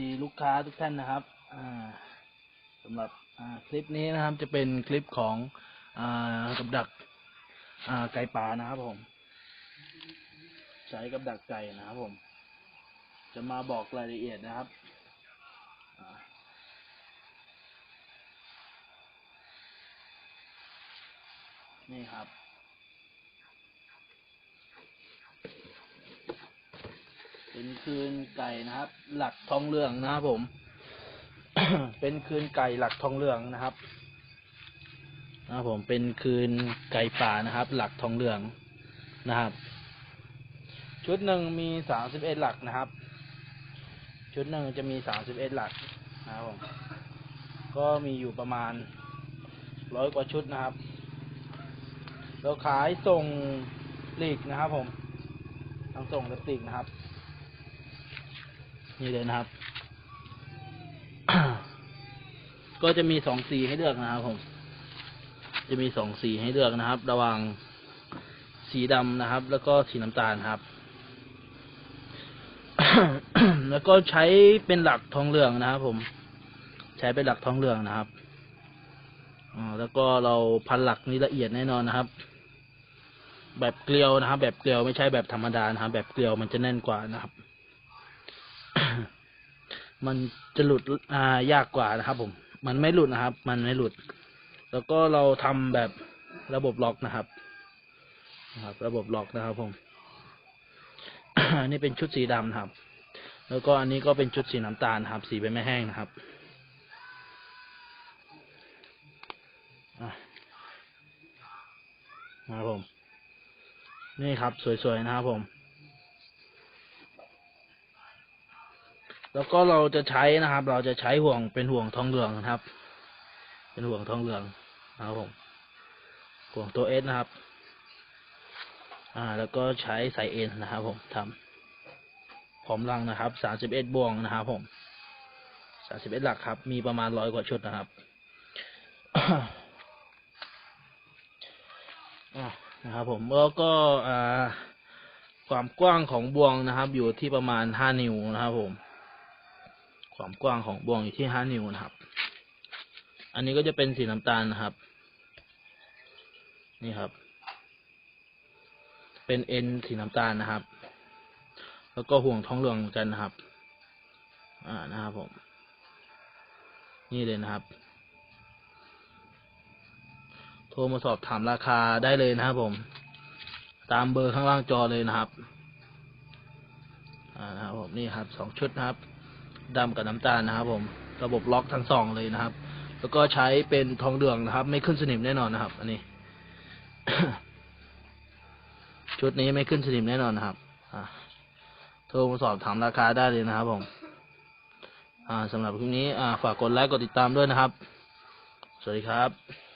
ดีลูกค้าทุกท่านนะครับสำหรับคลิปนี้นะครับจะเป็นคลิปของอกับดักไก่ป่านะครับผม ใช้กับดักไก่นะครับผม จะมาบอกรายละเอียดนะครับนี่ครับ เป็นคืนไก่นะครับ หลักทองเหลืองนะครับผม เป็นคืนไก่หลักทองเหลืองนะครับนะครับผมเป็นคืนไก่ป่านะครับ หลักทองเหลืองนะครับ ชุดหนึ่งมีสามสิบเอ็ดหลักนะครับ ชุดหนึ่งจะมีสามสิบเอ็ดหลักนะครับผมก็มีอยู่ประมาณร้อยกว่าชุดนะครับ เราขายส่งปลีกนะครับผมทั้งส่งและปลีกนะครับ นี่เลยนะครับ ก็จะมีสองสีให้เลือกนะครับผม จะมีสองสีให้เลือกนะครับ ระหว่างสีดำนะครับ แล้วก็สีน้ำตาลครับ แล้วก็ใช้เป็นหลักทองเหลืองนะครับผม ใช้เป็นหลักทองเหลืองนะครับอ่าแล้วก็เราพันหลักนี้ละเอียดแน่นอนนะครับ แบบเกลียวนะครับ แบบเกลียวไม่ใช่แบบธรรมดานะครับ แบบเกลียวมันจะแน่นกว่านะครับ มันจะหลุดอ่ายากกว่านะครับ ผม มันไม่หลุดนะครับ มันไม่หลุด แล้วก็เราทำแบบระบบล็อกนะครับนะครับ ระบบล็อกนะครับ ผมอันนี้เป็นชุดสีดำนะครับ แล้วก็อันนี้ก็เป็นชุดสีน้ำตาลครับ สีใบไม้แห้งนะครับนะครับผม นี่ครับ สวยๆนะครับผม แล้วก็เราจะใช้นะครับ เราจะใช้ห่วงเป็นห่วงทองเหลืองนะครับ เป็นห่วงทองเหลืองนะครับผมห่วงตัวเอสนะครับ อ่า แล้วก็ใช้สายเอ็นนะครับผมทำพร้อมรังนะครับสามสิบเอ็ดบ่วงนะครับผมสามสิบเอ็ดหลักครับ มีประมาณร้อยกว่าชุดนะครับนะครับผมแล้วก็อ่าความกว้างของบ่วงนะครับ อยู่ที่ประมาณห้านิ้วนะครับผม ความกว้างของบ่วงอยู่ที่ห้านิ้วนะครับ อันนี้ก็จะเป็นสีน้ำตาลนะครับ นี่ครับ เป็นเอ็นสีน้ำตาลนะครับ แล้วก็ห่วงท้องเหลืองเหมือนกันนะครับ อ่านะครับผม นี่เลยนะครับ โทรมาสอบถามราคาได้เลยนะครับผม ตามเบอร์ข้างล่างจอเลยนะครับ อ่านะครับผมนี่ครับสองชุดนะครับ ดำกับน้ำตาลนะครับ ผม ระบบล็อกทั้งสองเลยนะครับ แล้วก็ใช้เป็นทองเหลืองนะครับ ไม่ขึ้นสนิมแน่นอนนะครับ อันนี้ ชุดนี้ไม่ขึ้นสนิมแน่นอนนะครับอโทรมาสอบถามราคาได้เลยนะครับ ผมอ่าสำหรับคลิปนี้อ่าฝากกดไลค์กดติดตามด้วยนะครับ สวัสดีครับ